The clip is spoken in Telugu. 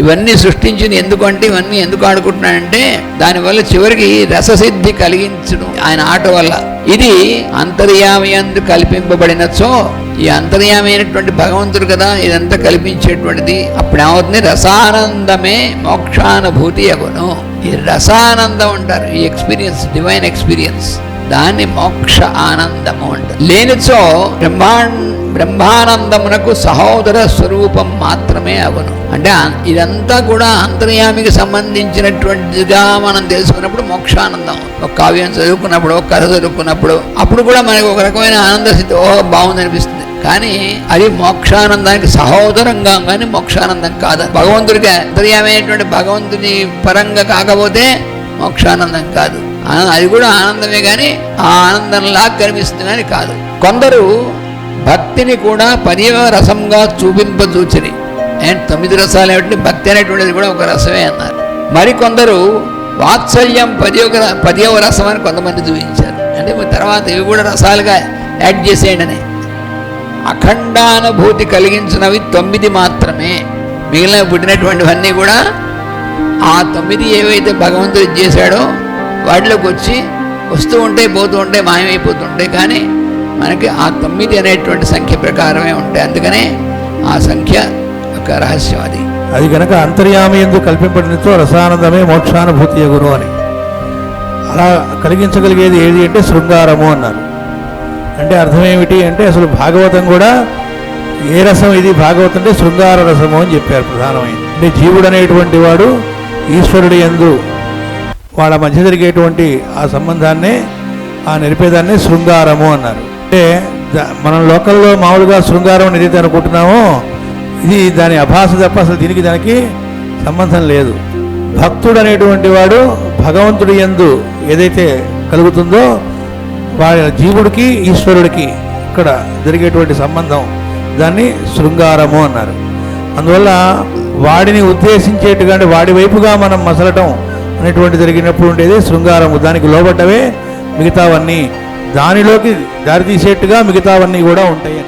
ఇవన్నీ సృష్టించింది ఎందుకంటే ఇవన్నీ ఎందుకు ఆడుకుంటున్నాడంటే దానివల్ల చివరికి రససిద్ధి కలిగించడం ఆయన ఆట వల్ల. ఇది అంతర్యామి అందు కల్పింపబడినచో ఈ అంతర్యామైనటువంటి భగవంతుడు కదా ఇదంతా కల్పించేటువంటిది. అప్పుడేమవుతుంది? రసానందమే మోక్షానుభూతి అగును. ఈ రసానందం అంటారు ఈ ఎక్స్పీరియన్స్ డివైన్ ఎక్స్పీరియన్స్. దాన్ని మోక్ష ఆనందము అంటారు లేనిచో బ్రహ్మాండ బ్రహ్మానందమునకు సహోదర స్వరూపం మాత్రమే అవను. అంటే ఇదంతా కూడా అంతర్యామికి సంబంధించినటువంటిదిగా మనం తెలుసుకున్నప్పుడు మోక్షానందం. ఒక కావ్యం చదువుకున్నప్పుడు ఒక కథ చదువుకున్నప్పుడు అప్పుడు కూడా మనకు ఒక రకమైన ఆనంద స్థితి ఓ బాగుంది అనిపిస్తుంది కానీ అది మోక్షానందానికి సహోదరంగా కానీ మోక్షానందం కాదు భగవంతుడికి అంతర్యామైనటువంటి భగవంతుని పరంగా కాకపోతే మోక్షానందం కాదు. అది కూడా ఆనందమే కానీ ఆ ఆనందంలా కనిపిస్తుందని కాదు. కొందరు భక్తిని కూడా పదివ రసంగా చూపింపచూచిని అండ్ తొమ్మిది రసాలు ఏమిటి? భక్తి అనేటువంటిది కూడా ఒక రసమే అన్నారు. మరికొందరు వాత్సల్యం పదివ పదివ రసం అని కొంతమంది చూపించారు. అంటే తర్వాత ఇవి కూడా రసాలుగా యాడ్ చేసేయండి అఖండానుభూతి కలిగించినవి తొమ్మిది మాత్రమే. మిగిలిన పుట్టినటువంటివన్నీ కూడా ఆ తొమ్మిది ఏవైతే భగవంతుడు చేశాడో వాటిలోకి వచ్చి వస్తూ ఉంటే పోతూ ఉంటే మాయమైపోతుంటాయి కానీ మనకి ఆ తొమ్మిది అనేటువంటి సంఖ్య ప్రకారమే ఉంటాయి. అందుకనే ఆ సంఖ్య ఒక రహస్యం అది. అది కనుక అంతర్యామి ఎందుకు కల్పింపడినతో రసానందమే మోక్షానుభూతి ఎగురు అని. అలా కలిగించగలిగేది ఏది అంటే శృంగారము అన్నారు. అంటే అర్థం ఏమిటి అంటే అసలు భాగవతం కూడా ఏ రసం ఇది? భాగవతం అంటే శృంగార రసము అని చెప్పారు ప్రధానమైంది అంటే జీవుడు అనేటువంటి వాడు ఈశ్వరుడు ఎందు వాళ్ళ మధ్య జరిగేటువంటి ఆ సంబంధాన్ని ఆ నిలిపేదాన్ని శృంగారము అన్నారు. అంటే మనం లోకల్లో మామూలుగా శృంగారం అని అనుకుంటున్నామో ఇది దాని అభాస తప్ప అసలు దీనికి దానికి సంబంధం లేదు. భక్తుడు అనేటువంటి వాడు భగవంతుడి ఎందు ఏదైతే కలుగుతుందో వాడి జీవుడికి ఈశ్వరుడికి ఇక్కడ జరిగేటువంటి సంబంధం దాన్ని శృంగారము అన్నారు. అందువల్ల వాడిని ఉద్దేశించేట్టుగా వాడి వైపుగా మనం మసలటం అనేటువంటి జరిగినప్పుడు ఉండేది. శృంగారము దానికి లోబడ్డవే. మిగతావన్నీ దానిలోకి దారితీసేట్టుగా మిగతావన్నీ కూడా ఉంటాయి